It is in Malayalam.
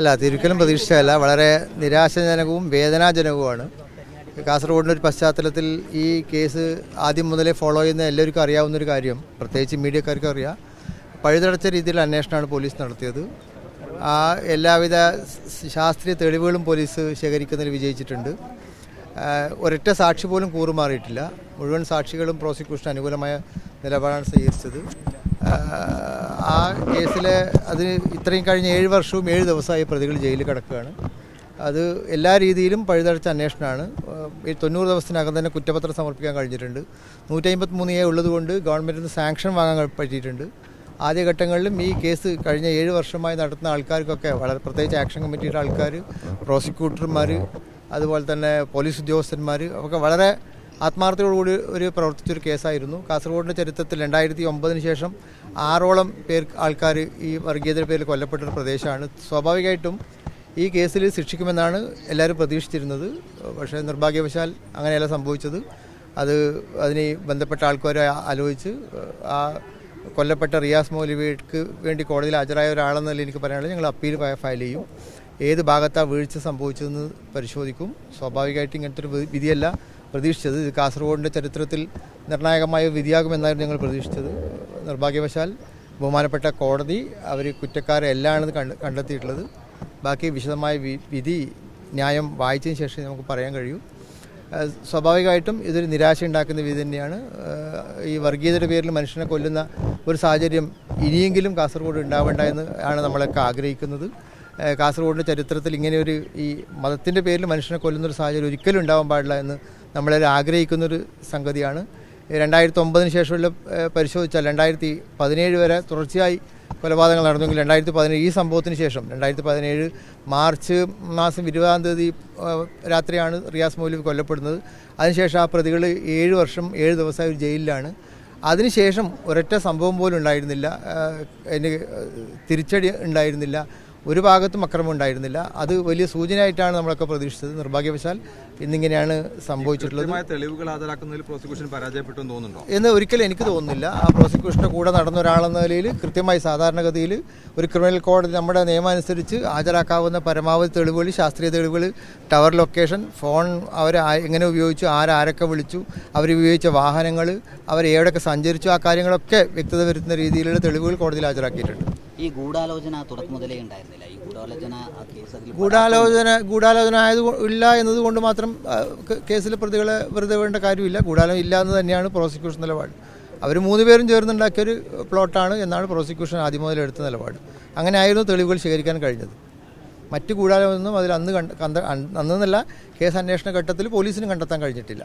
അല്ല തിരുക്കലും പ്രതീക്ഷിച്ചതല്ല. വളരെ നിരാശാജനകവും വേദനാജനകവുമാണ്. കാസർഗോഡിന്റെ ഒരു പശ്ചാത്തലത്തിൽ ഈ കേസ് ആദ്യം മുതലേ ഫോളോ ചെയ്യുന്ന എല്ലാവർക്കും അറിയാവുന്ന ഒരു കാര്യം. പ്രത്യേകിച്ച് മീഡിയക്കാർക്കും അറിയാം. പഴുതടച്ച രീതിയിൽ അന്വേഷണമാണ് പോലീസ് നടത്തിയത്. ആ എല്ലാവിധ ശാസ്ത്രീയ തെളിവുകളും പോലീസ് ശേഖരിക്കുന്നതിൽ വിജയിച്ചിട്ടുണ്ട്. ഒരൊറ്റ സാക്ഷി പോലും കൂറുമാറിയിട്ടില്ല. മുഴുവൻ സാക്ഷികളും പ്രോസിക്യൂഷൻ അനുകൂലമായ നിലപാടാണ് സ്വീകരിച്ചത്. ആ, കേസിൽ അതിന് ഇത്രയും കഴിഞ്ഞ ഏഴ് വർഷവും ഏഴ് ദിവസമായി പ്രതികൾ ജയിലിൽ കിടക്കുകയാണ്. അത് എല്ലാ രീതിയിലും പഴുതടച്ച അന്വേഷണമാണ്. ഈ തൊണ്ണൂറ് ദിവസത്തിനകം തന്നെ കുറ്റപത്രം സമർപ്പിക്കാൻ കഴിഞ്ഞിട്ടുണ്ട്. നൂറ്റി അമ്പത്തി മൂന്ന് എ ഉള്ളതുകൊണ്ട് ഗവൺമെന്റിന് സാങ്ഷൻ വാങ്ങാൻ പറ്റിയിട്ടുണ്ട്. ആദ്യഘട്ടങ്ങളിലും ഈ കേസ് കഴിഞ്ഞ ഏഴ് വർഷമായി നടത്തുന്ന ആൾക്കാർക്കൊക്കെ വളരെ പ്രത്യേകിച്ച് ആക്ഷൻ കമ്മിറ്റിയുടെ ആൾക്കാർ പ്രോസിക്യൂട്ടർമാർ അതുപോലെ തന്നെ പോലീസ് ഉദ്യോഗസ്ഥന്മാർ ഒക്കെ വളരെ ആത്മാർത്ഥതയോടുകൂടി ഒരു പ്രവർത്തിച്ചൊരു കേസായിരുന്നു. കാസർഗോഡിന്റെ ചരിത്രത്തിൽ രണ്ടായിരത്തി ഒമ്പതിന് ശേഷം ആറോളം പേർ ആൾക്കാർ ഈ വർഗീയതയുടെ പേരിൽ കൊല്ലപ്പെട്ട ഒരു പ്രദേശമാണ്. സ്വാഭാവികമായിട്ടും ഈ കേസിൽ ശിക്ഷിക്കുമെന്നാണ് എല്ലാവരും പ്രതീക്ഷിച്ചിരുന്നത്. പക്ഷേ നിർഭാഗ്യവശാൽ അങ്ങനെയല്ല സംഭവിച്ചത്. അത് അതിന് ബന്ധപ്പെട്ട ആൾക്കാരെ ആലോചിച്ച് ആ കൊല്ലപ്പെട്ട റിയാസ് മൗലിവിക്ക് വേണ്ടി കോടതിയിൽ ഹാജരായ ഒരാളെന്നല്ല എനിക്ക് പറയാനുള്ളത്. ഞങ്ങൾ അപ്പീൽ ഫയൽ ചെയ്യും. ഏത് ഭാഗത്താണ് വീഴ്ച സംഭവിച്ചതെന്ന് പരിശോധിക്കും. സ്വാഭാവികമായിട്ട് ഇങ്ങനത്തെ ഒരു വിധിയല്ല. പ്രതീക്ഷിച്ചത്. ഇത് കാസർഗോഡിന്റെ ചരിത്രത്തിൽ നിർണായകമായ വിധിയാകുമെന്നായിരുന്നു ഞങ്ങൾ പ്രതീക്ഷിച്ചത്. നിർഭാഗ്യവശാൽ ബഹുമാനപ്പെട്ട കോടതി അവർ കുറ്റക്കാരെ എല്ലാണെന്ന് കണ്ട് കണ്ടെത്തിയിട്ടുള്ളത്. ബാക്കി വിശദമായ വിധി ന്യായം വായിച്ചതിന് ശേഷം നമുക്ക് പറയാൻ കഴിയൂ. സ്വാഭാവികമായിട്ടും ഇതൊരു നിരാശ ഉണ്ടാക്കുന്ന വിധി തന്നെയാണ്. ഈ വർഗീയതയുടെ പേരിൽ മനുഷ്യനെ കൊല്ലുന്ന ഒരു സാഹചര്യം ഇനിയെങ്കിലും കാസർഗോഡ് ഉണ്ടാവേണ്ട എന്ന് ആണ് നമ്മളൊക്കെ ആഗ്രഹിക്കുന്നത്. കാസർഗോഡിന്റെ ചരിത്രത്തിൽ ഇങ്ങനെ ഒരു ഈ മതത്തിന്റെ പേരിൽ മനുഷ്യനെ കൊല്ലുന്ന ഒരു സാഹചര്യം ഒരിക്കലും ഉണ്ടാവാൻ പാടില്ല എന്ന് നമ്മളെല്ലാം ആഗ്രഹിക്കുന്നൊരു സംഗതിയാണ്. രണ്ടായിരത്തി ഒമ്പതിന് ശേഷമുള്ള പരിശോധിച്ചാൽ രണ്ടായിരത്തി പതിനേഴ് വരെ തുടർച്ചയായി കൊലപാതകങ്ങൾ നടന്നെങ്കിൽ രണ്ടായിരത്തി പതിനേഴ് ഈ സംഭവത്തിന് ശേഷം രണ്ടായിരത്തി പതിനേഴ് മാർച്ച് മാസം ഇരുപതാം തീയതി രാത്രിയാണ് റിയാസ് മൗലവി കൊല്ലപ്പെടുന്നത്. അതിനുശേഷം ആ പ്രതികൾ ഏഴ് വർഷം ഏഴ് ദിവസമായി ജയിലിലാണ്. അതിനുശേഷം ഒരൊറ്റ സംഭവം പോലും ഉണ്ടായിരുന്നില്ല. അതിന് തിരിച്ചടി ഉണ്ടായിരുന്നില്ല. ഒരു ഭാഗത്തും അക്രമം ഉണ്ടായിരുന്നില്ല. അത് വലിയ സൂചനയായിട്ടാണ് നമ്മളൊക്കെ പ്രതീക്ഷിച്ചത്. നിർഭാഗ്യവശാൽ ഇന്നിങ്ങനെയാണ് സംഭവിച്ചിട്ടുള്ളത്. തെളിവുകൾ ഹാജരാക്കുന്നതിൽ പ്രോസിക്യൂഷൻ പരാജയപ്പെട്ടു എന്ന് തോന്നുന്നുണ്ടോ? എന്ന് ഒരിക്കലും എനിക്ക് തോന്നുന്നില്ല. ആ പ്രോസിക്യൂഷന്റെ കൂടെ നടന്ന ഒരാളെന്ന നിലയിൽ കൃത്യമായി സാധാരണഗതിയിൽ ഒരു ക്രിമിനൽ കോടതി നമ്മുടെ നിയമം അനുസരിച്ച് ഹാജരാക്കാവുന്ന പരമാവധി തെളിവുകൾ ശാസ്ത്രീയ തെളിവുകൾ ടവർ ലൊക്കേഷൻ ഫോൺ അവർ എങ്ങനെ ഉപയോഗിച്ചു ആരാരൊക്കെ വിളിച്ചു അവർ ഉപയോഗിച്ച വാഹനങ്ങൾ അവർ എവിടെയൊക്കെ സഞ്ചരിച്ചു ആ കാര്യങ്ങളൊക്കെ വ്യക്തത വരുത്തുന്ന രീതിയിലുള്ള തെളിവുകൾ കോടതിയിൽ ഹാജരാക്കിയിട്ടുണ്ട്. ഈ ഗൂഢാലോചന തുടക്കം മുതലേ ഉണ്ടായിരുന്നില്ല. ഈ ഗൂഢാലോചന ഗൂഢാലോചന ഗൂഢാലോചന ആയത് ഇല്ല എന്നതുകൊണ്ട് മാത്രം കേസിൽ പ്രതികളെ വെറുതെ വേണ്ട കാര്യമില്ല. ഗൂഢാലോചന ഇല്ല എന്ന് തന്നെയാണ് പ്രോസിക്യൂഷൻ നിലപാട്. അവർ മൂന്ന് പേരും ചേർന്നുണ്ടാക്കിയ ഒരു പ്ലോട്ടാണ് എന്നാണ് പ്രോസിക്യൂഷൻ ആദ്യം മുതൽ എടുത്ത നിലപാട്. അങ്ങനെ ആയിരുന്നു തെളിവുകൾ ശേഖരിക്കാൻ കഴിഞ്ഞത്. മറ്റ് ഗൂഢാലോചനയൊന്നും അതിൽ അന്ന് കണ്ട കണ്ട അന്നെന്നല്ല കേസ് അന്വേഷണ ഘട്ടത്തിൽ പോലീസിനും കണ്ടെത്താൻ കഴിഞ്ഞിട്ടില്ല.